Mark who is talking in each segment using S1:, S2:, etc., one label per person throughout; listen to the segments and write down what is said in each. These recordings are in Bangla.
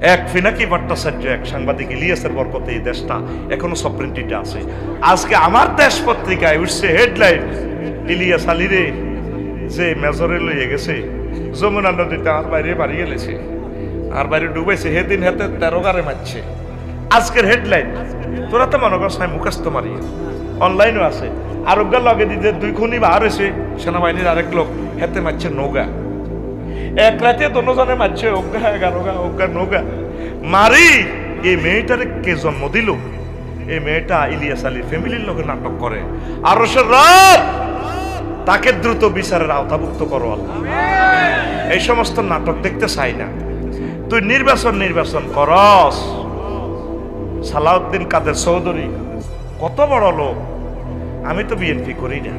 S1: এক ফিনাকি ভট্টাচার্য, এক সাংবাদিক ইলিয়াসের বরকতে এই দেশটা এখনও সপ্রিন্টিতে আছে। আজকে আমার দেশ পত্রিকায় উঠছে হেডলাইন ইলিয়াস আলীরে যে মেজরে লইয়ে গেছে, যমুনা নদীতে আর বাইরে বাড়ি গেলেছে, আর বাইরে ডুবেছে হেদিন হাতে তেরো গারে মারছে। আজকের হেডলাইন তোরা তো মনে করছ মুখস্থ মারি। অনলাইনও আছে। আরোগ্য লগে দিতে দুই খুনি বার হয়েছে, সেনাবাহিনীর আরেক লোক হেতে মারছে নৌগা এক রাতে দোনোজনে মারছে অজ্ঞা এগারো গা অজ্ঞা নৌগা। মারি, এই মেয়েটারে কে জন্ম দিল? এই মেয়েটা ইলিয়াস আলী ফ্যামিলির লোকে নাটক করে। আর তাকে দ্রুত বিচারের আওতাভুক্ত করো আল্লাহ। এই সমস্ত নাটক দেখতে চাই না। তুই নির্বাচন নির্বাচন করস। সালাউদ্দিন কাদের চৌধুরী, কত বড় লোক। আমি তো বিএনপি করি না।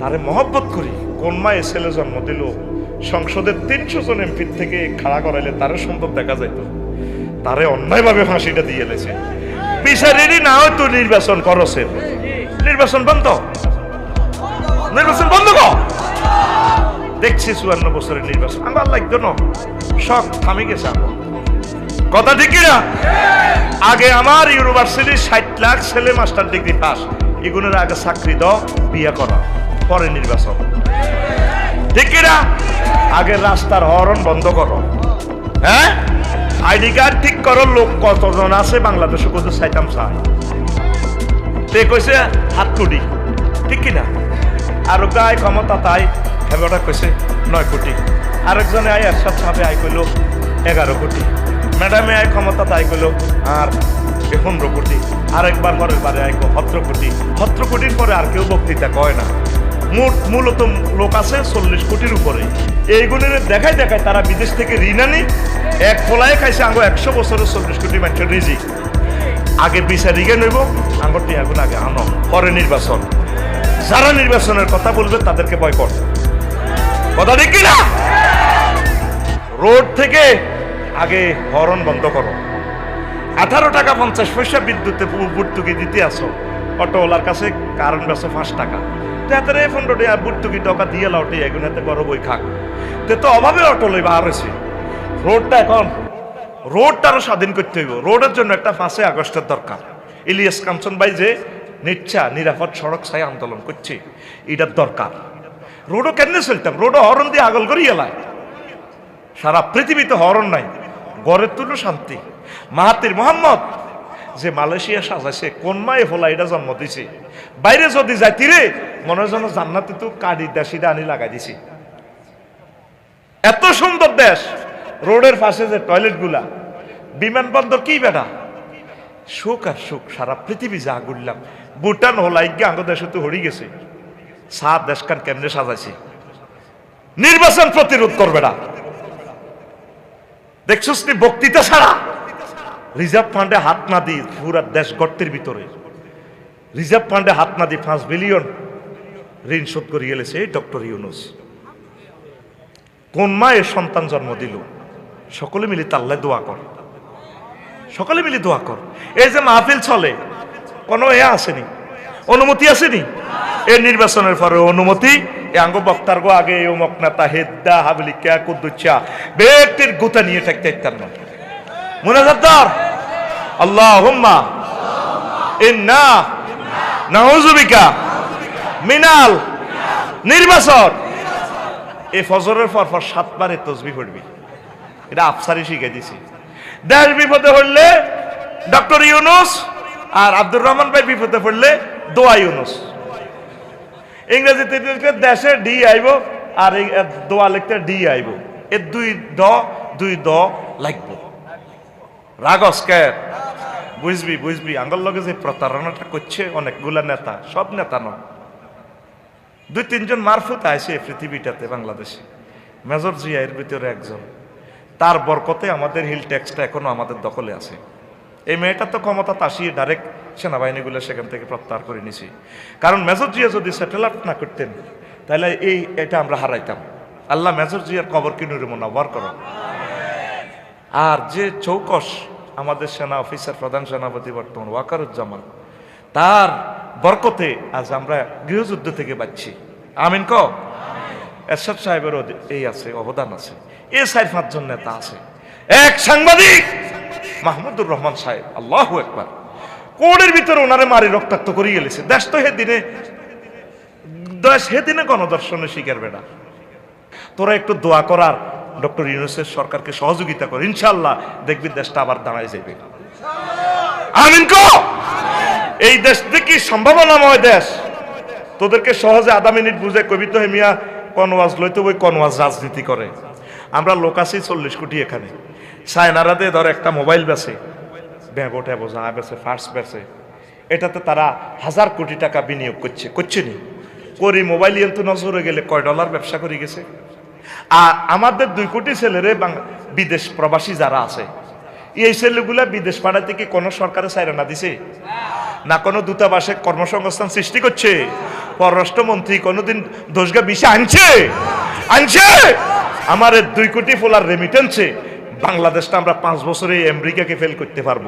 S1: তারে মহব্বত করি, কোন মায়ে ছেলে জন্ম দিল? সংসদের তিনশো জন এমপির থেকে খাড়া করাইলে তারও সম্ভব দেখা যাইত। তারে অন্যায়ভাবে ফাঁসিটা দিয়ে এলেছে বিচারেরই না হয় তুই নির্বাচন করছে নির্বাচন বন্ধ। নির্বাচন বন্ধ কর। দেখছি চুয়ান্ন বছরের নির্বাচন। আমার লাগতো না। শখ থামে গেছে আমার। কথা ঠিক না আগে আমার ইউনিভার্সিটির ষাট লাখ ছেলে মাস্টার ডিগ্রি পাস। এগুলোর আগে চাকরি দাও, বিয়ে করা পরে নির্বাচন। ঠিক না আগে রাস্তার হরন বন্ধ করো। হ্যাঁ? আইডি কার্ড ঠিক করো, লোক কতজন আছে বাংলাদেশে কত চাইতাম চাই। তে কইছে? হাত কুড়ি ঠিক কিনা? আর গায়ে ক্ষমতা তাই হেবেটা কইছে নয় কোটি। আরেকজনে আয় এরশাদ সাহেবে আয় কইল এগারো কোটি। ম্যাডামে আয় ক্ষমতা তাই কইল আর পনেরো কোটি। আরেকবার পরের বারে আয় সতেরো কোটি সতেরো কোটির পরে আর কেউ বক্তৃতা কয় না। মোট মূলত লোক আছে চল্লিশ কোটির উপরে। এইগুলির দেখায় দেখায় তারা বিদেশ থেকে ঋণ আনি, এক ফলায় খাইছে আঙ্গ একশো বছরের চল্লিশ কোটি মানুষের রিজিক। আগে বিচার রিগে নইব আঙ্গরটি এখন আগে আনো, পরে নির্বাচন। যারা নির্বাচনের কথা বলবে তাদেরকে বয়কট কথা ঠিক কিনা? রোড থেকে আগে হরন বন্ধ করো। আঠারো টাকা পঞ্চাশ পয়সা বিদ্যুতে ভর্তুকি দিতে আসো। অটোওয়ালার কাছে কারণ বেসো পাঁচ টাকা। তাতে পনেরো টাকা ভর্তুকি টাকা দিয়ে লাউটি এগুন হাতে বড় বই খাক। তে তো অভাবে অটো লই বার হয়েছে রোডটা এখন, রোডটা আরও স্বাধীন করতে হইব। রোডের জন্য একটা পাঁচে আগস্টের দরকার। ইলিয়াস কাঞ্চন ভাই যে নিচ্ছা, নিরাপদ সড়ক ছাই আন্দোলন করছে, এটার দরকার। রোডও কেন চলতাম? রোডও হরন দিয়ে আগল করি এলায়। সারা পৃথিবীতে হরন নাই। গড়ের তুলো শান্তি। মাহাতির মোহাম্মদ যে মালয়েশিয়া সাজাইছে, কোন মায়ে ফোলা এটা জন্ম দিছে? বাইরে যদি যাইতি রে মনে হয় যেন জান্নাতে তো কাড়ি দেশিটা আনি লাগাই দিছি। এত সুন্দর দেশ, রোডের পাশে যে টয়লেটগুলা বিমানবন্দর কি বেটা? সুখ আর সুখ, সারা পৃথিবী যা ঘুরলাম, ভুটান হলাই গিয়ে আঙ্গ দেশে তো হরি গেছে। সাত দেশখান কেমনে সাজাইছে। নির্বাচন প্রতিরোধ করবে না। দেখছিস বক্তৃতা ছাড়া রিজার্ভ ফান্ডে হাত না দি পুরা দেশ গর্তের ভিতরে। রিজার্ভ ফান্ডে হাত না দি পাঁচ বিলিয়ন ঋণ শোধ করে গেলেছে এই ডক্টর ইউনুস। কোন মায়ের সন্তান জন্ম দিল? সকলে মিলে তাল্লায় দোয়া কর। সকলে মিলে দোয়া কর। এই যে মাহফিল চলে, কোনো এ আসেনি? অনুমতি আসেনি? এই নির্বাচনের পরে অনুমতি? আঙ্গ বক্তার গো আগে ও মকনাতা হেদ্দা, হাবলি, ক্যা, কুদ্দুচ্চা ব্যক্তির গুতা নিয়ে থাকতে ইত্যার না মুনাজাদ্দার আল্লাহ হুম্মা ইন্না নাউজুবিকা মিনাল। নির্বাচন। এই ফজরের পর পর সাতবারে তসবি পড়বি। এটা আফসারি শিখে দিছি। দেশ বিপদে পড়লে ডক্টর ইউনুস আর আব্দুর রহমান ভাই বিপদে পড়লে দোয়া ইউনুস। ইংরেজিতে দেশে ডি আইব আর এই দোয়া লিখতে ডি আইব। এ দুই দ দুই দ লাগব। রাগস কে বুঝবি বুঝবি। আঙ্গল লগে যে প্রতারণাটা করছে অনেকগুলা নেতা, সব নেতা নয়। দুই, তিনজন মারফুত আছে পৃথিবীটাতে, বাংলাদেশে। মেজর জিয়া এর ভিতরে একজন। তার বরকতে আমাদের হিল ট্যাক্সটা এখনও আমাদের দখলে আছে। এই মেয়েটা তো ক্ষমতা তাসিয়ে ডাইরেক্ট সেনাবাহিনীগুলো সেখান থেকে প্রত্যাহার করে নিছি। কারণ মেজর জিয়া যদি সেটেল না করতেন, তাহলে এই এটা আমরা হারাইতাম। আল্লাহ মেজর জিয়ার কবর কিনুরে মোনাবার করো আর যে চৌকস আমাদের সেনা অফিসার প্রধান সেনাপতি বর্তমান ওয়াকারুজ্জামান। তার বরকতে আজ আমরা গৃহযুদ্ধ থেকে বাঁচছি। আমিন ক? এরশাদ সাহেবেরও এই আছে অবদান আছে। এ সাহেব পাঁচজন নেতা আছে। এক সাংবাদিক মাহমুদুর রহমান সাহেব। আল্লাহ একবার কোর্টের ভিতরে ওনারে মারি রক্তাক্ত করে গেলেছে দেশ তো হে দিনে দেশ হে দিনে গণদর্শনের শিকার বেড়া তোরা একটু দোয়া করার ডক্টর ইউনুসের সরকারকে সহযোগিতা করে ইনশাল্লাহ দেখবি দেশটা আবার দাঁড়ায় যাবে। এই দেশ দেখি সম্ভাবনাময় দেশ। তোদেরকে সহজে আধা মিনিট বুঝে কবিতা হেমিয়া কনওয়াজ লইতে ওই কনওয়াজ রাজনীতি করে। আমরা লোক আছি চল্লিশ কোটি এখানে। সায়নারাতে ধর একটা মোবাইল বেছে। ব্যাগো ট্যাবো যা বেছে ফার্স্ট বেছে। এটাতে তারা হাজার কোটি টাকা বিনিয়োগ করছে করছে নি। করি মোবাইল ইয়ন্তু নজরে গেলে কয় ডলার ব্যবসা করে গেছে? আর আমাদের দুই কোটি ছেলেরে বিদেশ প্রবাসী যারা আছে, এই ছেলেগুলা বিদেশ পাঠাতে কি কোনো সরকারে চাইরা না দিছে? না কোনো দূতাবাসে কর্মসংস্থান সৃষ্টি করছে? পররাষ্ট্রমন্ত্রী কোনোদিন দোষগা বিষে আনছে? আনছে? আমার দুই কোটি ফোলার রেমিটেন্সে বাংলাদেশটা আমরা পাঁচ বছরে আমেরিকাকে ফেল করতে পারব।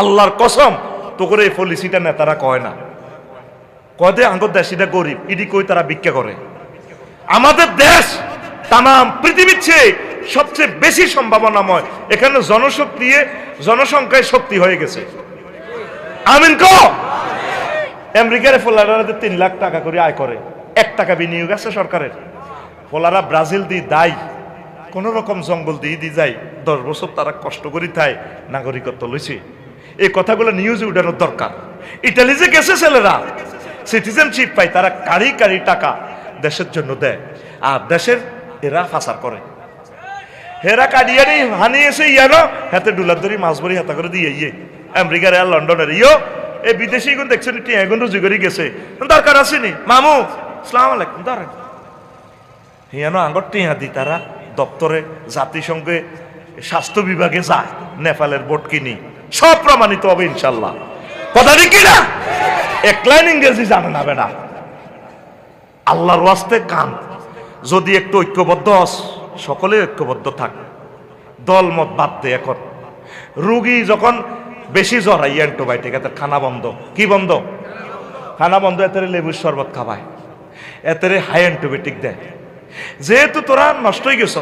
S1: আল্লাহর কসম, তো করে এই পলিসিটা নেতারা কয় না। কদে আঙ্গর দেশিটা গরিব, ইডি কই তারা ভিক্ষা করে? আমাদের দেশ তামাম পৃথিবীর চেয়ে সবচেয়ে বেশি সম্ভাবনাময়। এখানে জনশক্তি জনসংখ্যায় শক্তি হয়ে গেছে। আমিন ক? আমেরিকার ফোলারাতে তিন লাখ টাকা করে আয় করে। এক টাকা বিনিয়োগ আছে সরকারের। ফোলারা ব্রাজিল দিয়ে দায় কোন রকম জঙ্গল দিয়ে দিয়ে যায় দশ বছর তারা কষ্ট করি তাই নাগরিকত্ব লইছে। এই কথাগুলো নিউজে উঠানোর দরকার। ইটালি যে গেছে ছেলেরা। সিটিজেনশিপ পায়, তারা কারি কারি টাকা দেশের জন্য দেয়। আর দেশের এরা ফাসার করে। হেরা কাডিয়ারি হানিয়েছে ইয়ানো হাতে ডুলার ধরি মাছ ভরি হাতা করে দিয়ে ইয়ে। আমেরিকার আর লন্ডনের। ইয়ো, এই বিদেশি গুণ দেখছেন টি এগুন রুজি গেছে। দরকার আসেনি মামু, সালাম আলাইকুম ধরেন হিয়ানো আঙ্গর টিহা দি তারা দপ্তরে, জাতিসংঘে, স্বাস্থ্য বিভাগে যায়, নেপালের বোট কিনি। সব প্রমাণিত হবে ইনশাল্লাহ। কথা ঠিক কিনা? এক লাইন ইংরেজি জানে না বেটা। আল্লাহর ওয়াস্তে কান। যদি একটু ঐক্যবদ্ধ হস, সকলে ঐক্যবদ্ধ থাক। দল মত বাদ দে এখন। রুগী যখন বেশি জ্বর হয় অ্যান্টিবায়োটিক, এতে খানা বন্ধ। কি বন্ধ? খানা বন্ধ এতে লেবুর শরবত খাবায়। এতে হাই অ্যান্টিবায়োটিক দেয়। যেহেতু তোরা নষ্ট হয়ে গেছ,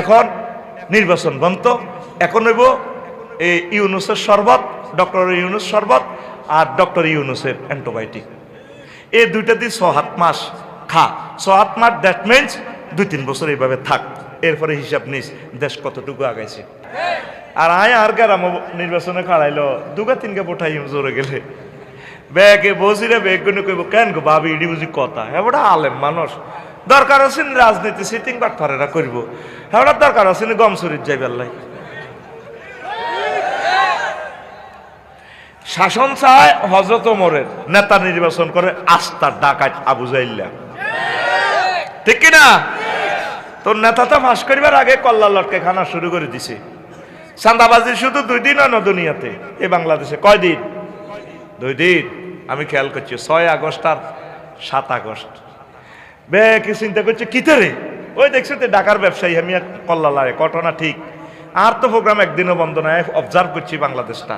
S1: এখন নির্বাচন বন্ধ। এখন হইব এই ইউনুসের শরবত, ডক্টর ইউনুস শরবত আর ডক্টর ইউনুসের অ্যান্টিবায়োটিক। এই দুইটা দিয়ে ছ হাত মাস খা। হাত মাস দ্যাট মিনস দুই, তিন বছর এইভাবে থাক। এরপরে হিসাব নিস, দেশ কতটুকু আগাইছে। আর আয় আর গ্রাম নির্বাচনে খাড়াইলো, দুগা, তিনগা পোঠাই জোরে গেলে। ব্যাগে বসিরে গুলো কইব, কেন গো ভাবি ইডি বুঝি কথা? হ্যাঁ আলেম মানুষ। দরকার আছে রাজনীতি সিটিং বাট ফারেরা করব। হ্যাঁ দরকার আছে গম শরীর যাই বেল্লাই। শাসন চায় হজরত ওমরের। নেতা নির্বাচন করে আস্তার ডাকাত আবু জাইল্লা। ঠিক কিনা? তোর নেতা তো ফাঁস করিবার আগে কল্লা লটকে খানা শুরু করে দিছে। চান্দাবাজি শুধু দুই দিন না দুনিয়াতে। এই বাংলাদেশে কয় দিন? দুই দিন। আমি খেয়াল করছি, ছয় আগস্ট আর সাত আগস্ট। বে, কি চিন্তা করছে? কিতে রে? ওই দেখছ তো ঢাকার ব্যবসায়ী, আমি কল্লা লাগে ঘটনা ঠিক? আর তো প্রোগ্রাম একদিনও বন্ধ নাই অবজার্ভ করছি বাংলাদেশটা।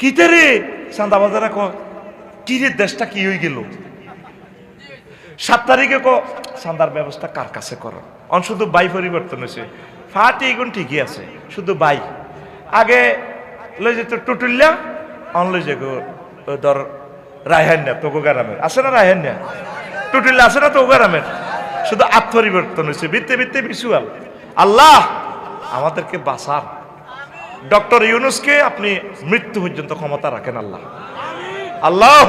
S1: কিতে রে? চান্দাবাজারা কয়, কিরে, দেশটা কি হয়ে গেল? সাত তারিখে ক চান্দার ব্যবস্থা কার কাছে করো? অন, শুধু বাই পরিবর্তন হয়েছে। ফাটি এগুন ঠিকই আছে, শুধু বাই। আগে লই যেত টুটুল্লা অন লই যে ধর, রায়হান্যা, তোগো গ্রামের। আছে না রায়হান্যা? টুটুল্লা আছে না তোগো গ্রামের? শুধু আত্মপরিবর্তন হয়েছে বৃত্তে বৃত্তে ভিসুয়াল আল্লাহ আমাদেরকে বাঁচান। ডক্টর ইউনুসকে আপনি মৃত্যু পর্যন্ত ক্ষমতা রাখেন আল্লাহ। আল্লাহ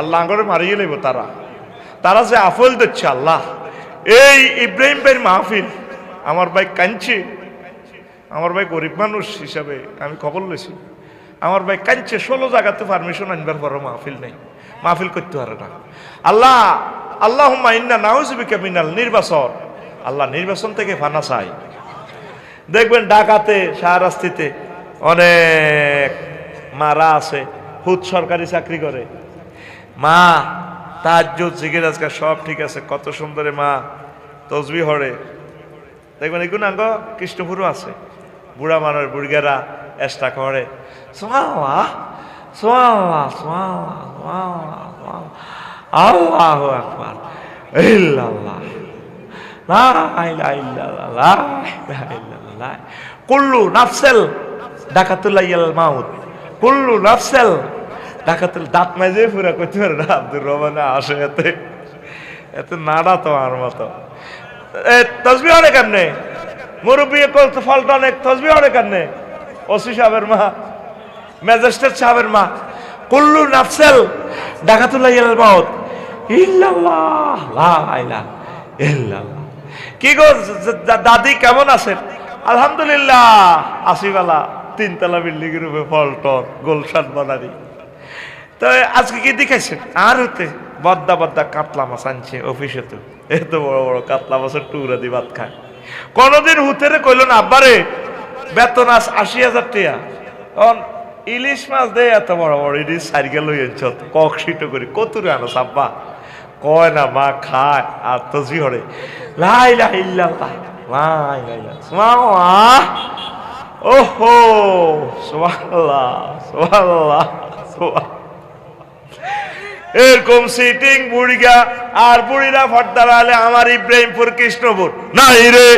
S1: আল্লাহ আঙ্গরে মারিয়ে নেব তারা। তারা যে আফল দিচ্ছে আল্লাহ। এই ইব্রাহিম ভাইয়ের মাহফিল আমার ভাই কাঁদছে আমার ভাই গরিব মানুষ হিসাবে আমি খবর লইছি আমার ভাই কাঁদছে ষোলো জায়গাতে পারমিশন আনবার পরও মাহফিল নেই। মাহফিল করতে পারে না। আল্লাহ আল্লাহ ইন্না নাউজবিকা মিনাল নির্বাচন। আল্লাহ নির্বাচন থেকে ফানা চাই। দেখবেন ঢাকাতে, শাহরাস্তিতে অনেক মারা আছে, হুদ সরকারি চাকরি করে। মা তার জিগির আজকে সব ঠিক আছে। কত সুন্দরে মা তসবি হরে। দেখবেন এগুলো আঙ্গ কৃষ্ণপুরও আছে। বুড়া মানুষ বুড়িগারা এস্টা করে। সোয়া সোয়া সোয়া আল্লাহ আকবার। ইল্লাল্লাহ। লা ইলাহা ইল্লাল্লাহ, লা ইলাহা ইল্লাল্লাহ। কুল্লু নাফসেল ডাকাতুল্লাহ মাউত। কুল্লু নাফসেল ডাকাতুল দাঁত মাঝে পুরা করতে পারে না। আব্দুর রহমান আসে এতে। এত নাড়া তো আমার মতো তসবি অনেক কেমনে? মুরব্বী করতে ফলটা অনেক। তসবি অনেক কেমনে? ওসি সাহেবের মা, ম্যাজিস্ট্রেট সাহেবের মা। কুল্লু নাফসেল, ডাকাতুল্লাহ ইয়াল মাউত। ইল্লাল্লাহ, লা ইলাহা ইল্লাল্লাহ। কি গো দাদি কেমন আছেন? আলহামদুলিল্লাহ। আসিবালা, তিনতলা বিল্ডিং এর উপরে ফলটন গোলশান বানারি তো আজকে কি দেখাইছেন আর হতে বদ্দা বদ্দা কাতলা মাছ আনছে অফিসে তো। এত বড় বড় কাতলা মাছের টুকরা দিয়ে ভাত খায়। কোনদিন হুতেরে কইল না, আব্বারে, বেতন আস আশি হাজার টিয়া তখন ইলিশ মাছ দেয় এত বড় বড় ইলিশ সাইকেল লই আনছ কক সিটো করে। কতুরে আনো সাব্বা কয় না, মা, খায়, আর তো জিহরে। লাই লাই লাই লাই ওহো, সুবহানাল্লাহ সুবহানাল্লাহ সুবহান এরকম সিটিং বুড়িগা আর বুড়িরা ফর্দার আলে আমার ইব্রাহিমপুর কৃষ্ণপুর। নাই রে।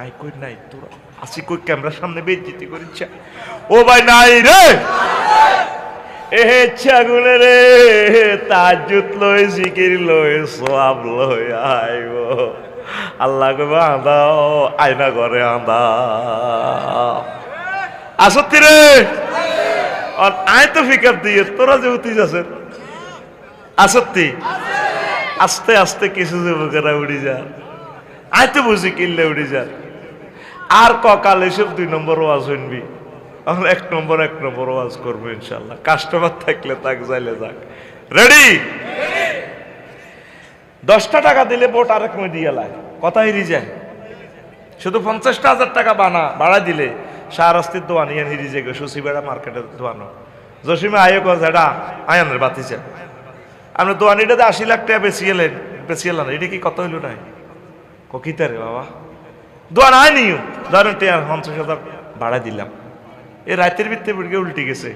S1: আই কই নাই তোরা? আসি কই ক্যামেরার সামনে বেজ্জিতি করিচ্ছা। ও ভাই, নাই রে। এ ছাগুলে রে তাজুত লই জিকির লই সব লই আইব আল্লাহ কইবা আন্দা আয়না ঘরে আন্দা আসত্তি রে আর আয় তো দিয়ে, তোরা যে আস্তে আস্তে আয় তো কিনলে আর ককাল এসব দুই নম্বর ওয়াজ আমরা এক নম্বর এক নম্বর ওয়াজ করব ইনশাল্লাহ। কাস্টমার থাকলে তাক যাইলে যাক। রেডি দশটা টাকা দিলে বোট আরেক মেয়ে দিয়ে লাই। কথা হিরি যায় শুধু পঞ্চাশটা হাজার টাকা বানা ভাড়া দিলে। শাহরাস্তির দোয়ান ইয়ান হিরি যে সুসিবেড়া মার্কেটের দোয়ানো। জসিমে আয় কজ এটা আয়ানের বাতিছে আপনি দোয়ানিটাতে আশি লাখ টাকা বেশি এলেন বেশি এলেন এটা কি কত হইল নাই? ককিতে রে বাবা? দোয়ান আয় নিও। ধরেন টিয়ার পঞ্চাশ হাজার ভাড়া দিলাম। এই রাতের ভিত্তে বুড়িকে উল্টে গেছে।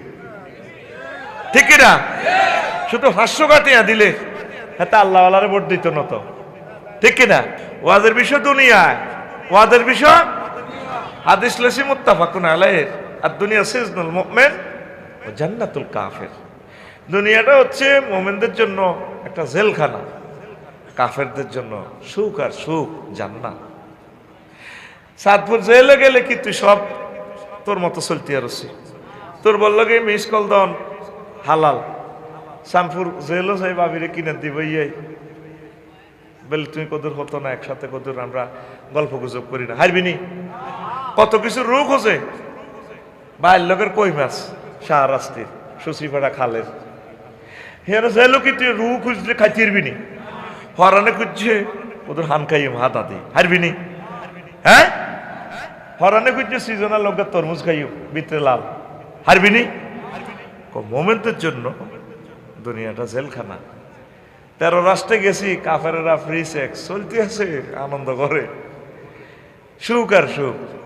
S1: ঠিক না? শুধু হাস্য কাটিয়া দিলে হাতে আল্লাহ আল্লাহরে ভোট দিত না তো। ঠিক কি না? ওয়াজের বিষয় দুনিয়ায়। ওয়াজের বিষয় হাদিস লেসি মুত্তাফাকুন আলাইহির আর দুনিয়া সিজনুল মুমিন ও জান্নাতুল কাফের। দুনিয়াটা হচ্ছে মোমেনদের জন্য একটা জেলখানা। কাফেরদের জন্য সুখ আর সুখ জান্নাত। সাতপুর জেলে গেলে কি তুই সব তোর মতো চলতে আরছি তোর বলল কি মিস কল দন হালাল। শ্যামপুর জেলও যাই বাবিরে কিনে দিব ইয়াই বলে, তুমি কদূর হতো না, একসাথে কদূর, আমরা গল্প গুজব করি না। হারবিনি কত কিছু রোগ হচ্ছে? বাইর লোকের কই মাছ? শাহরাস্তির সুসিপাড়া খালের। হেন জেলো কি তুই রু খুঁজলে খাইতে পারবিনি হরানে খুঁজছে, ওদের হান খাইম হাত হাতে। হারবিনি হ্যাঁ? হরানে খুঁজছে, সিজনাল লোকের তরমুজ খাইও ভিতরে লাল। হারবিনি মোমেন্টের জন্য দুনিয়াটা জেলখানা। তেরো রাষ্ট্রে গেছি, কাফেরেরা ফ্রি সেক্স চলতে আছে, আনন্দ করে। সুখ আর সুখ।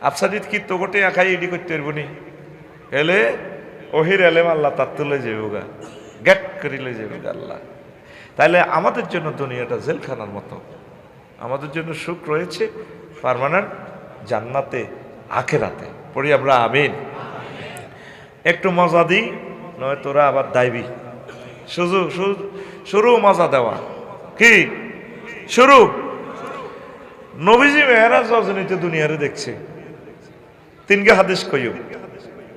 S1: আফসাদিত কি তো গোটে আখাই এডি করতে পারব নি? এলে ওহির এলেম আল্লাহ তার তুলে যাবে গা। গ্যাট করিলে যাবে আল্লাহ। তাহলে আমাদের জন্য দুনিয়াটা জেলখানার মতো। আমাদের জন্য সুখ রয়েছে পারমানেন্ট জান্নাতে, আখেরাতে। পড়ি আমরা আমিন। একটু মজা দিই, নয় তোরা আবার দাইবি। শুধু- শুরু মজা দেওয়া। কি? শুরু? নবীজি মেহরাজ রজনীতে দুনিয়ারে দেখছে। তিনকে হাদিস কইও।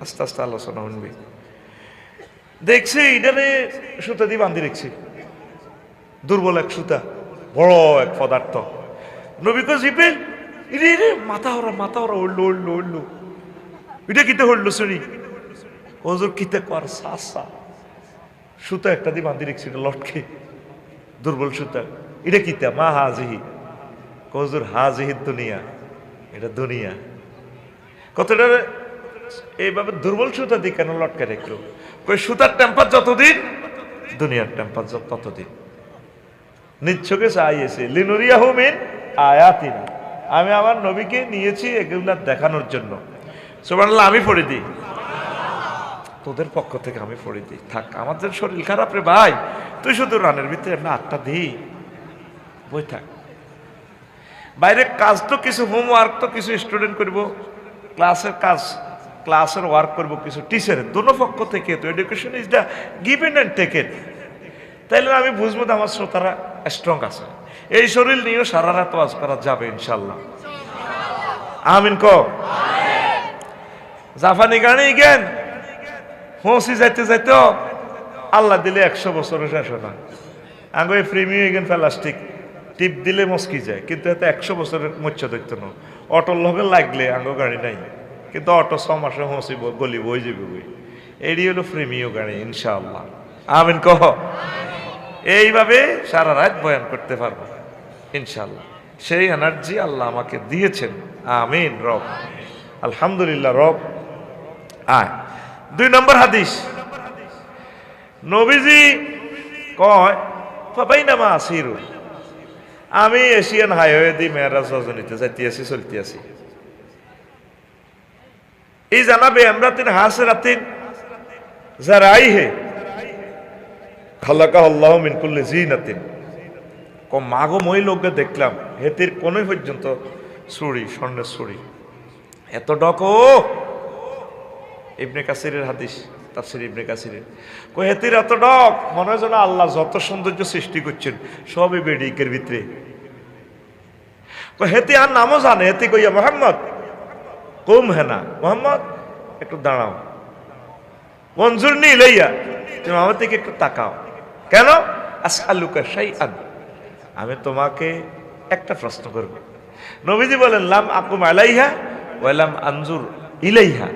S1: আস্তে আস্তে আলোচনা শুনবি দেখছি এটারে সুতা দিয়ে বান্ধি রেখছি। দুর্বল এক সুতা, বড় এক পদার্থ। নবী কো জিপেল ইরে রে মাথা হরা মাথা হরা উড়লো উড়লো উড়লো এটা কিতে হড়লো শুনি? ওজোর কিতে কর সাসা সুতা একটা দিয়ে বান্ধি রেখছি, এটা লটকে। দুর্বল সুতা। এটা কিতা? মা হাজিহি? কজুর হাজিহি দুনিয়া। এটা দুনিয়া। কতটা এইভাবে দুর্বল সুতা দিয়ে কেন লটকে রেখলো কই সুতার টেম্পার যতদিন, দুনিয়ার টেম্পার ততদিন। নিচ্ছকে চাইয়েছে লিনুরিয়া হুমিন আয়াতিনা। আমি আমার নবীকে নিয়েছি এগুলা দেখানোর জন্য। সুবহানাল্লাহ, আমি পড়ে দিই। তোদের পক্ষ থেকে আমি পড়ে দিই। থাক, আমাদের শরীর খারাপ রে ভাই। তুই শুধু রানের ভিতরে এমনি আটটা দিই বই থাক। বাইরে কাজ তো কিছু হোমওয়ার্ক তো কিছু স্টুডেন্ট করব। ক্লাসের কাজ, ক্লাসের ওয়ার্ক করব কিছু টিচারের দোনো পক্ষ থেকে তো education is the given and taken তাইলে আমি বুঝব আমার শ্রোতারা স্ট্রং আছে। এই শরীর নিয়েও সারা রাত ওয়াজ করা যাবে ইনশাল্লাহ। আমিন ক জাপানি গানে জ্ঞান হোসি যাইতে যাইতে আল্লাহ দিলে একশো বছরের শেষ না। আগে প্রেমীয় গেন প্লাস্টিক টিপ দিলে মস্কি যায়, কিন্তু এতে একশো বছরের মচ্ছ দেখতো না। অটোর লগে লাগলে আঙ্গো গাড়ি নাই। কিন্তু অটো ছ মাসে হসি গলি বই যাবে বই এটি হলো প্রেমীয় গাড়ি ইনশাআল্লাহ। আমিন কহ? এইভাবে সারা রাত বয়ান করতে পারব ইনশাআল্লাহ। সেই এনার্জি আল্লাহ আমাকে দিয়েছেন। আমিন রব। আলহামদুলিল্লাহ রব। আয়। দুই নম্বর হাদিস। নবীজি কয় ফাবাইনামা আসিরু। আমি এশিয়ান হাইওয়ে দিয়ে মেয়েরাজ রজনীতে যাইতে আছি চলতে আছি এই জানাবে আমরা তিন হাসে রাতিন যারা আই হে খালাকা আল্লাহ মিনকুল্লি জিনাতিন। ক মাগো মই লোককে দেখলাম, হেতির কোনই পর্যন্ত ছুরি, স্বর্ণের ছুরি। এত ডক! ও ইবনে কাসিরের হাদিস। তাফসির ইবনে কাসিরের। কো হেতির এত ডক, মনে হয় যেন আল্লাহ যত সৌন্দর্য সৃষ্টি করছেন, সবই বেডিকের ভিতরে। কো হেতি আর নামও জানে। হেতি কইয়া, মোহাম্মদ, কুম হেনা মোহাম্মদ, একটু দাঁড়াও। মঞ্জুর নি লইয়া। তুমি আমার দিকে একটু তাকাও। কেন? আসালুকা সাই আমি তোমাকে একটা প্রশ্ন করব। নবীজি বলেন, লাম আকুম আলাইহা ওয়ালাম আনজুর ইলাইহা।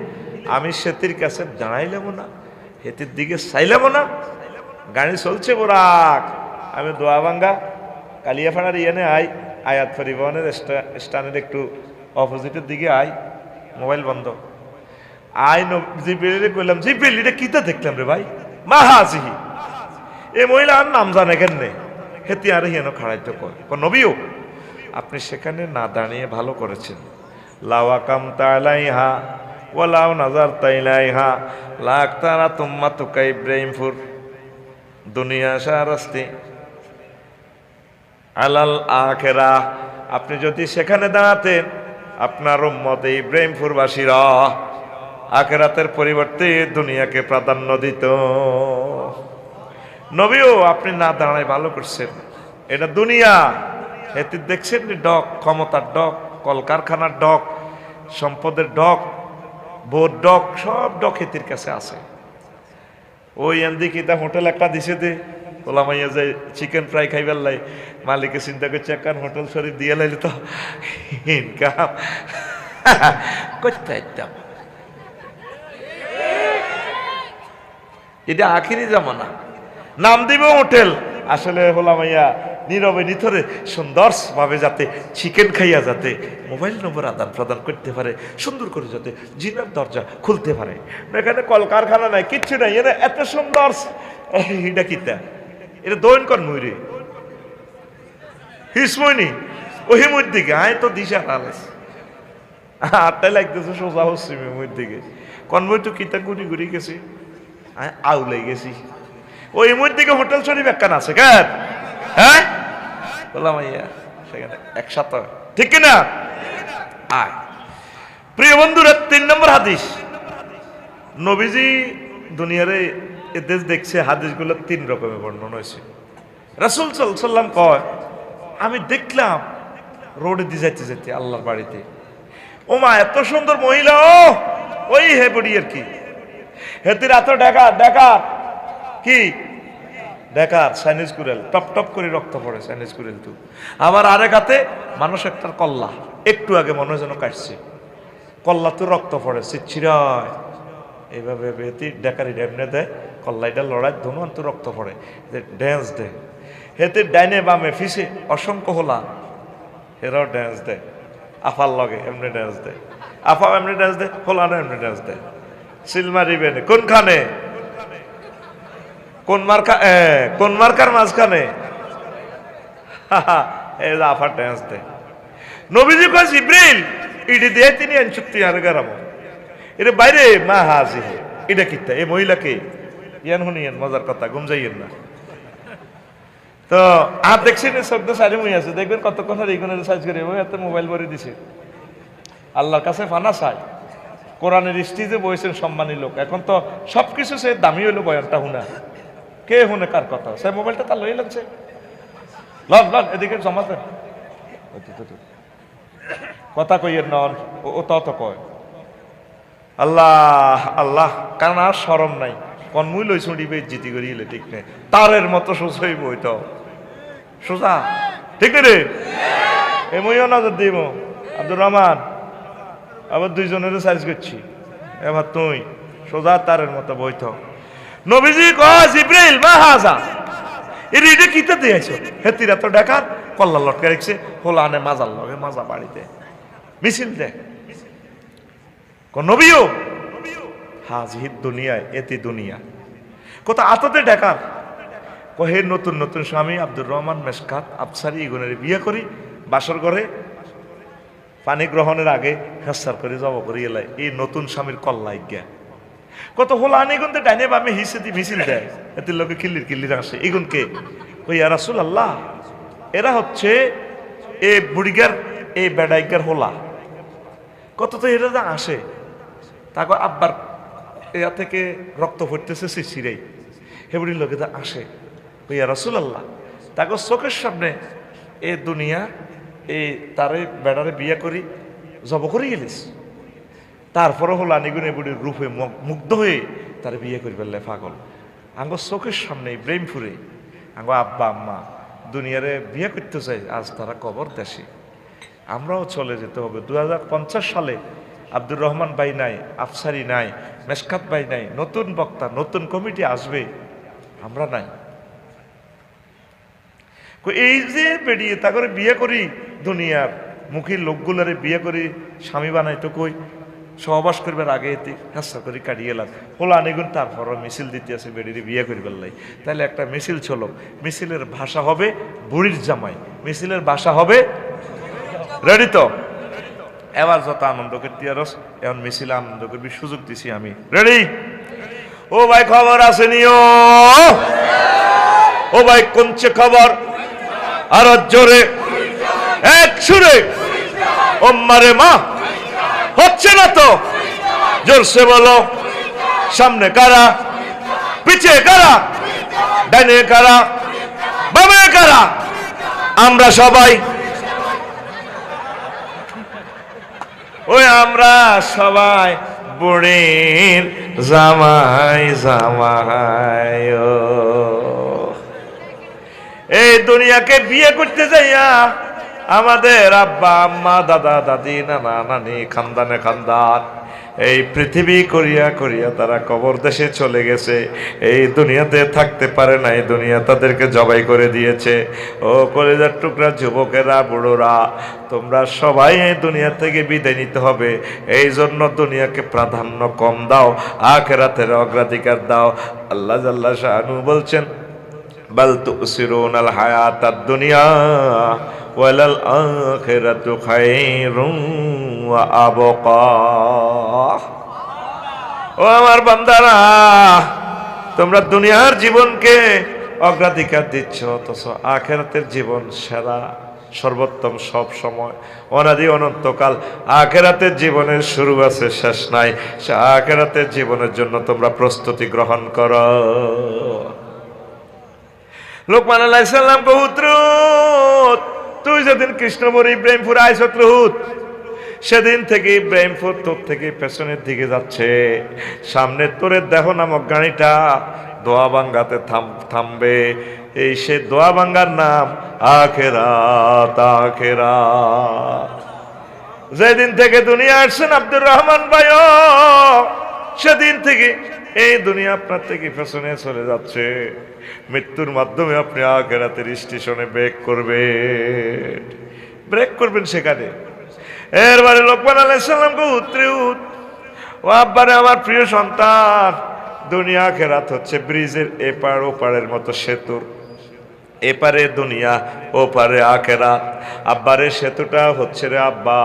S1: আমি সেতির কাছে দাঁড়াইলাম না, হেতির দিকে চাইলাম না। গাড়ি চলছে বোরাক। আমি দোয়া ভাঙ্গা কালিয়াফাড়ার ইয়ানে আই, আয়াত পরিবহনের স্টানের একটু অপোজিটের দিকে আই, মোবাইল বন্ধ। আই জিবিলে কইলাম জিবিল এটা কিতা দেখলাম রে ভাই? মা হাজিহি এ মহিলা আর নাম জানে কেন হেতি আর হেন খাড়াইতে কর নবীও, আপনি সেখানে না দাঁড়িয়ে ভালো করেছেন। লাওয়া লাওয়াকাম তালাইহা ওলাও নাজার তাইলাইহা লাখ তারা তুম্মা তুকা ইব্রাহিমপুর দুনিয়া সারাস্তি আলাল আখেরা, আপনি যদি সেখানে দাঁড়াতেন, আপনার উম্মতে ইব্রাহিমপুরবাসীরা আখেরাতের পরিবর্তে দুনিয়াকে প্রাধান্য দিত। নবীও আপনি না দাঁড়ায় ভালো করছেন। এটা দুনিয়া। এতে দেখছেন ডক, ক্ষমতার ডক, কলকারখানার ডক, সম্পদের ডক বোর ডক, সব ডক হেতির কাছে আছে। ওই এন্দি কিতা হোটেল একটা দিছে দে। ওলামাইয়া যায় চিকেন ফ্রাই খাইবার লাই, মালিকে চিন্তা করছে একখান হোটেল শরীর দিয়ে লাইলে তো ইনকাম পারতাম। এটা আখিরি জামানা। নাম দিব হোটেল। আসলে হোলামাইয়া নীরবে নিথরে সুন্দর ভাবে যাতে চিকেন খাইয়া যাতে মোবাইল নম্বর আদান প্রদান করতে পারে, সুন্দর করে যাতে জিনার দরজা খুলতে পারে। এখানে কলকারখানা নাই, কিচ্ছু নাই, এনে এত সুন্দর। এটা কিতা এটা দৈন কর মুইরে হিসময়নি? ওই মুর দিকে। আয় তো দিশা হালাস আটটাই লাগতেছে সোজা হচ্ছে মুর দিকে। কনবই তো কিতা ঘুরি ঘুরি গেছি? আয়, আউলাই গেছি। ওই মুর দিকে হোটেল শরীফ একখান আছে, কেন? হ্যাঁ? বললাম ইয়া সেখানে একসাথে ঠিক না আয়। প্রিয় বন্ধুরা তিন নম্বর হাদিস। নবীজি দুনিয়ারে এ দেশ দেখছে হাদিসগুলো তিন রকমের বর্ণনা হয়েছে। রাসুল সাল্লাম কয় আমি দেখলাম রোডে দিয়ে যাইতে যেতে আল্লাহর বাড়িতে ও মা এত সুন্দর মহিলা ও ওই হে বড়ি আর কি। হেতির এত ডেকা ডেকা কি বেকার চাইনিজ কুরেল, টপ টপ করে রক্ত পড়ে চাইনিজ কুরেল তু। আবার আরেক হাতে মানুষ একটার কল্লা, একটু আগে মনে হয় যেন কাটছে। কল্লা তো রক্ত পড়ে চিচ্ছিরায় এইভাবে বেতি ডেকারি ডেমনে দেয় কল্লাইটা লড়াই ধনুয়ান তো রক্ত পড়ে। ড্যান্স দেয়। হেতে ডাইনে বামে ফিসে অসংখ্য হোলা, হেরাও ড্যান্স দেয়। আফার লগে এমনি ড্যান্স দেয়। আফা এমনি ড্যান্স দেয় হোলানো এমনি ড্যান্স দেয়। সিলমারি বেনে, কোনখানে? কোন মার্কা কোন মার্কার মাঝখানে? এই যে আফার দেয় নবীজি কয়, জিব্রিল, ইডি দিয়ে তিনি আনছুক্তি আর গারামো এটা বাইরে, মা হাজি এটা কিতা এই মহিলাকে ইয়ান হুনিয়ান মজার কথা, ঘুম যাইয়েন না। তো, আর দেখছেন শব্দ সারি মুই আছে, দেখবেন কতক্ষণ আর এইখানে সার্চ করে, ওই এত মোবাইল ভরে দিছে। আল্লাহর কাছে ফানা চাই। কোরআনের স্টিজে বইছেন সম্মানী লোক। এখন তো সব কিছু সে দামি হইল বয়ানটা হুনা। কে হুনে কার কথা? সে মোবাইলটা তার লই লাগছে। লন লন এদিকে জমা দেন তো। কথা কইয়ের নন ও- তত কয়। আল্লাহ আল্লাহ কারণ আর সরম নাই। কোন মুই লই ছুড়িবে জিতি করি এলে ঠিক নেই। তারের মতো সোজা হইব তো। সোজা ঠিক রে এ মুইও নজর দিব। আব্দুর রহমান আবার দুইজনের সাইজ করছি। এবার তুই সোজা তারের মতো বইত নবীজি কয়, জিব্রাইল, মা হাজা? এর, এটা কিতে দিয়েছ? হেতিরা তো ডাকাত। কল্লা লটকে রেখছে হোলা মাজার লগে মাজা বাড়িতে। মিছিল কোন নবীও হাজির দুনিয়ায়, এতি দুনিয়া। কত আততে ডাকার কহে নতুন নতুন স্বামী, আব্দুর রহমান মেসকাত আফসারি, ইগুনের বিয়ে করি, বাসর ঘরে। পানি গ্রহণের আগে হেসার করে জব করি এলাই এই নতুন স্বামীর কল্লাই জ্ঞা কত হলো আনি গুনতে ডাইনে বামে হিসে দি মিছিল দেয়। এতে লোকে কিল্লির কিল্লির আসে এগুনকে ওই রাসুল আল্লাহ এরা হচ্ছে এ বুড়িগার এই বেড়াইগার হোলা। কত তো এরা যা আসে। তাকে আব্বার এয়া থেকে রক্ত ফুটতেছে শিশিরেই হেবড়ির লোকে যা আসে। হইয়া রসুল আল্লাহ তাকে চোখের সামনে এ দুনিয়া এই তারে বেড়ারে বিয়া করি, জব করে গেলিস। তারপরে হলো আনিগুনে বুড়ির রূপে মগ- মুগ্ধ হয়ে তার বিয়ে করি ফেললে পাগল। আঙ্গ চোখের সামনে ব্রেমপুরে আঙ্গ আব্বা, আম্মা দুনিয়ারে বিয়ে করতে চাই আজ তারা কবর দেশে। আমরাও চলে যেতে হবে। দু হাজার পঞ্চাশ সালে আব্দুর রহমান ভাই নাই, আফসারি নাই মেসকাত ভাই নাই, নতুন বক্তা, নতুন কমিটি আসবে, আমরা নাই। এই যে বেরিয়ে তা করে বিয়ে করি দুনিয়ার মুখী লোকগুলারে বিয়ে করি, স্বামী বানাইতো কই? সহবাস করবার আগে এতে হাস্যা করে কাটিয়ে এলাম হলো আনেগুন তারপরও মিছিল দিতে আছে বেরিয়ে বিয়ে করিবার লাই। তাহলে একটা মিছিল চলো মিছিলের ভাষা হবে বুড়ির জামাই। মিছিলের ভাষা হবে রেডি তো? এবার যত আনন্দ করতে আরস এখন মিছিলে আনন্দ করবি সুযোগ দিছি আমি। রেডি? ও ভাই, খবর আসেনি ও ও ভাই কোনছে খবর? আর জোরে। এক সুরে। ও মারে মা। হচ্ছে না তো? জোরসে বলো। সামনে কারা? পিছে কারা? ডাইনে কারা? বামে কারা? আমরা সবাই। ওই আমরা সবাই বুড়ির জামাই জামাই। এই দুনিয়াকে বিয়ে করতে যাইয়া আমাদের আব্বা, আম্মা, দাদা, দাদি, নানা, নানি, খানদানে খানদান। এই পৃথিবী করিয়া করিয়া তারা কবর দেশে চলে গেছে। এই দুনিয়াতে থাকতে পারে না, এই দুনিয়া তাদেরকে জবাই করে দিয়েছে। ও কলেজার টুকরা যুবকেরা, বুড়োরা, তোমরা সবাই এই দুনিয়া থেকে বিদায় নিতে হবে। এই জন্য দুনিয়াকে প্রাধান্য কম দাও, আখেরাতের অগ্রাধিকার দাও। আল্লাহ জাল্লা শাহানু বলছেন বাল তুসিরুনাল হায়াতাদ দুনিয়া ওয়ালাল আবকা। ও আমার বান্দারা, তোমরা দুনিয়ার জীবনকে অগ্রাধিকার দিচ্ছ, অথচ আখেরাতের জীবন সেরা, সর্বোত্তম সব সময়। অনাদি অনন্তকাল আখেরাতের জীবনের শুরু আছে, শেষ নাই। সে আখেরাতের জীবনের জন্য তোমরা প্রস্তুতি গ্রহণ করো। লোকমান আলাইসাল্লাম কহুত্রুত তুই যেদিন কৃষ্ণপুর ইব্রাহিমপুর আইসত রহুত। সেদিন থেকে ইব্রাহিমপুর তোর থেকে পেছনের দিকে যাচ্ছে। সামনে তোরের দেহ নামক গাড়িটা দোয়া বাঙ্গাতে থাম, থামবে। এই সে দোয়া বাঙ্গার নাম আখেরাত যেদিন থেকে দুনিয়া আসছেন আব্দুর রহমান ভাই সেদিন থেকে এই দুনিয়া আপনার থেকে পেছনে চলে যাচ্ছে। মৃত্যুর মাধ্যমে আপনি আখেরাতের স্টেশনে ব্রেক করবেন। ব্রেক করবেন সেখানে। এরবারে লোকমান আলাইসাল্লামকে উত্তরে উত। ও আব্বারে, আমার প্রিয় সন্তান, দুনিয়া খেরাত হচ্ছে ব্রিজের এপার ওপারের মতো সেতুর। এপারে দুনিয়া, ওপারে আখেরাত। আব্বারে, সেতুটা হচ্ছে রে আব্বা,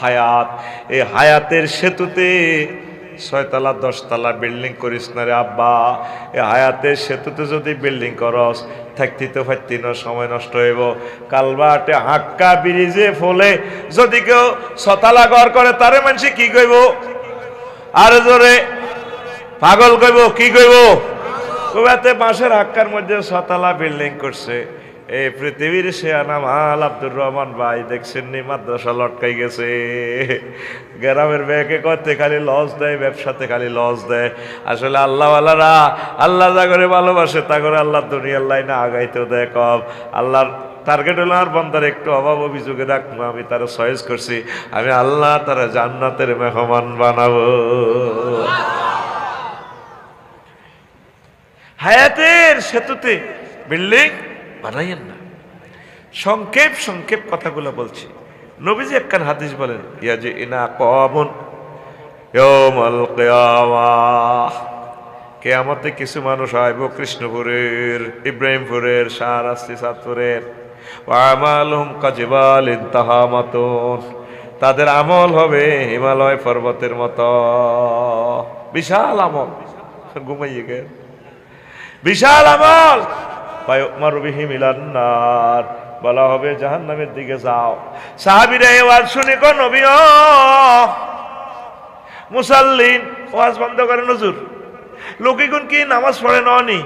S1: হায়াত। এই হায়াতের সেতুতে ছয়তলা, দশতলা বিল্ডিং করিস না রে আব্বা। এ হায়াতের সেতুতে যদি বিল্ডিং করস থাকতে তো ফাইতি না সময় নষ্ট হইব। কালবাটে হাক্কা ব্রিজে ফলে যদি কেউ সতালা ঘর করে, তারে মানুষ কি কইব? আর জোরে, পাগল কইব, কি কইব? কইবাতে বাঁশের হাক্কার মধ্যে সতালা বিল্ডিং করছে। এই পৃথিবীর শেয়ানা মাল আব্দুর রহমান ভাই, দেখছেন নি মাদ্রাসা লটকাই গেছে। গ্রামের ব্যাগে করতে খালি লস দেয়, ব্যবসাতে খালি লস দেয়। আসলে আল্লাহওয়ালারা আল্লাহ যা করে ভালোবাসে, তা করে আল্লাহ দুনিয়ার লাইনে আগাইতেও দেয় কম। আল্লাহর টার্গেট হলো আর বন্দার একটু অভাব অভিযোগে রাখব আমি তারা সয়েজ করছি, আমি আল্লাহ তারা জান্নাতের মেহমান বানাবো। হায়াতের সেতুতে বিল্ডিং বানাইয়েন না। সংক্ষেপ সংক্ষেপ কথাগুলো বলছি। নবীজি একখান হাদিস বলেন ইয়া যে ইনা কমন কেয়ামতে কিছু মানুষ আইব কৃষ্ণপুরের, ইব্রাহিমপুরের শাহরাস্তি সাতপুরের। তাদের আমল হবে হিমালয় পর্বতের মতো। বিশাল আমল। ঘুমাইয়ে গেল। বিশাল আমল। মারুবিহি মিলান্নার বলা হবে, জাহান্নামের দিকে যাও। সাহাবিরা এবার শুনে কোন নবী মুসাল্লিন, ওয়াজ বন্ধ করে নজুর লোকিগুন কি নামাজ পড়ে ননি?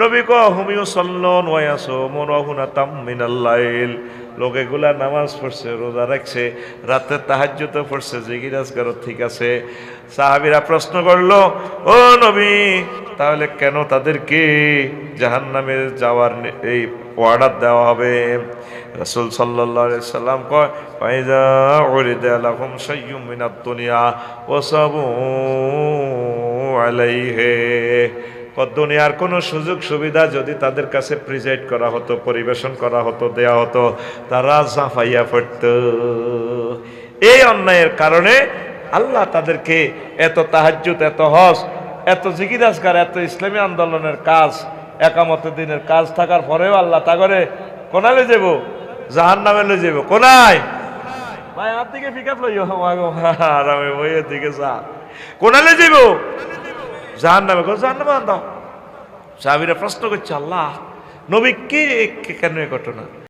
S1: নবী ক হুমিও সল্লন ওয়াসো মনহুনা তাম মিনাল্লাইল লোকেগুলা নামাজ পড়ছে, রোজা রাখছে, রাতে তাহাজ্জুদ পড়ছে, জিগিরাজ করো ঠিক আছে। সাহাবিরা প্রশ্ন করল, ও নবী, তাহলে কেন তাদেরকে জাহান্নামে যাওয়ার এই অর্ডার দেওয়া হবে? রাসূল সাল্লাম কয়, ফাইজা উরিদা লাহুম শাইয়্যুম মিনাদ দুনিয়া ওয়াসাবু আলাইহি। ক- দুনিয়ার কোনো সুযোগ সুবিধা যদি তাদের কাছে প্রিজাইড করা হতো, পরিবেশন করা হতো, দেয়া হতো, তারা জাফাইয়া পড়ত। এই অন্যায়ের কারণে আল্লাহ তাদেরকে এত তাহাজ্জুদ, এত হস এত জিকিরাজগার এত ইসলামী আন্দোলনের কাজ একামত দিনের কাজ থাকার পরেও আল্লাহ তা করে। কোনালে যাব জাহান নামে যাব কোনায়? দিকে পিক আপ দিকে যা। সাহাবিরা প্রশ্ন করছে, আল্লাহ, নবী কে কেন ঘটনা?